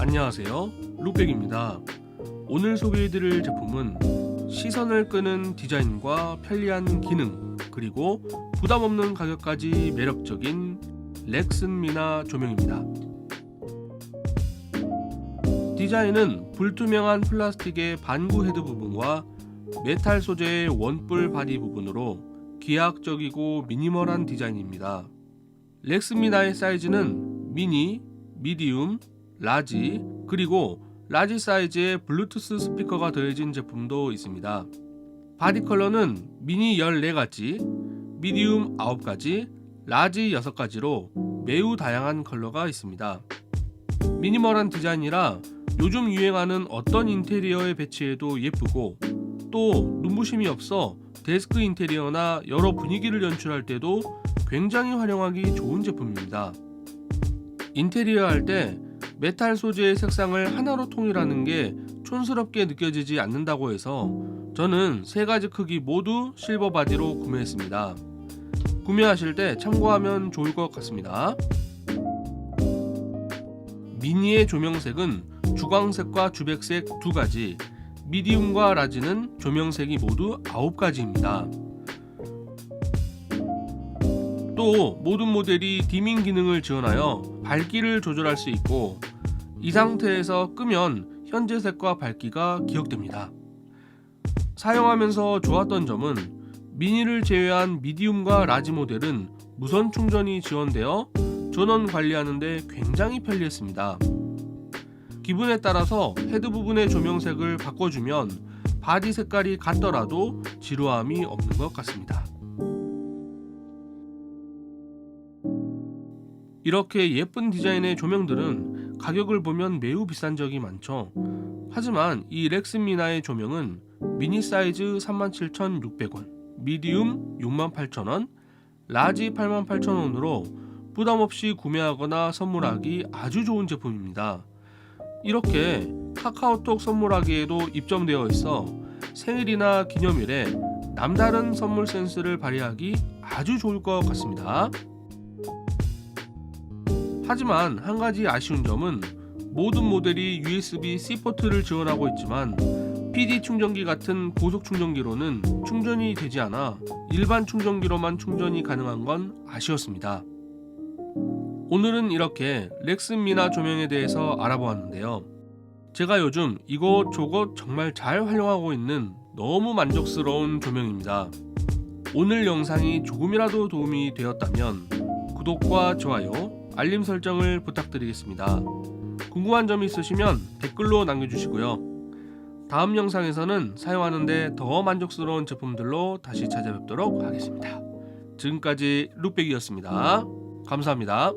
안녕하세요. 룩백입니다. 오늘 소개해드릴 제품은 시선을 끄는 디자인과 편리한 기능, 그리고 부담 없는 가격까지 매력적인 렉슨 미나 조명입니다. 디자인은 불투명한 플라스틱의 반구 헤드 부분과 메탈 소재의 원뿔 바디 부분으로 기하학적이고 미니멀한 디자인입니다. 렉스미나의 사이즈는 미니, 미디움, 라지, 그리고 라지 사이즈의 블루투스 스피커가 더해진 제품도 있습니다. 바디 컬러는 미니 14가지, 미디움 9가지, 라지 6가지로 매우 다양한 컬러가 있습니다. 미니멀한 디자인이라 요즘 유행하는 어떤 인테리어에 배치해도 예쁘고 또 눈부심이 없어 데스크 인테리어나 여러 분위기를 연출할 때도 굉장히 활용하기 좋은 제품입니다. 인테리어 할때 메탈 소재의 색상을 하나로 통일하는 게 촌스럽게 느껴지지 않는다고 해서 저는 세 가지 크기 모두 실버 바디로 구매했습니다. 구매하실 때 참고하면 좋을 것 같습니다. 미니의 조명색은 주광색과 주백색 두 가지, 미디움과 라지는 조명색이 모두 9가지입니다. 또 모든 모델이 디밍 기능을 지원하여 밝기를 조절할 수 있고 이 상태에서 끄면 현재 색과 밝기가 기억됩니다. 사용하면서 좋았던 점은 미니를 제외한 미디움과 라지 모델은 무선 충전이 지원되어 전원 관리하는데 굉장히 편리했습니다. 기분에 따라서 헤드 부분의 조명색을 바꿔주면 바디 색깔이 같더라도 지루함이 없는 것 같습니다. 이렇게 예쁜 디자인의 조명들은 가격을 보면 매우 비싼 적이 많죠. 하지만 이 렉스미나의 조명은 미니 사이즈 37,600원, 미디움 68,000원, 라지 88,000원으로 부담 없이 구매하거나 선물하기 아주 좋은 제품입니다. 이렇게 카카오톡 선물하기에도 입점되어 있어 생일이나 기념일에 남다른 선물 센스를 발휘하기 아주 좋을 것 같습니다. 하지만 한 가지 아쉬운 점은 모든 모델이 USB-C 포트를 지원하고 있지만 PD 충전기 같은 고속 충전기로는 충전이 되지 않아 일반 충전기로만 충전이 가능한 건 아쉬웠습니다. 오늘은 이렇게 렉스미나 조명에 대해서 알아보았는데요. 제가 요즘 이것 저것 정말 잘 활용하고 있는 너무 만족스러운 조명입니다. 오늘 영상이 조금이라도 도움이 되었다면 구독과 좋아요, 알림 설정을 부탁드리겠습니다. 궁금한 점이 있으시면 댓글로 남겨주시고요. 다음 영상에서는 사용하는데 더 만족스러운 제품들로 다시 찾아뵙도록 하겠습니다. 지금까지 룩백이었습니다. 감사합니다.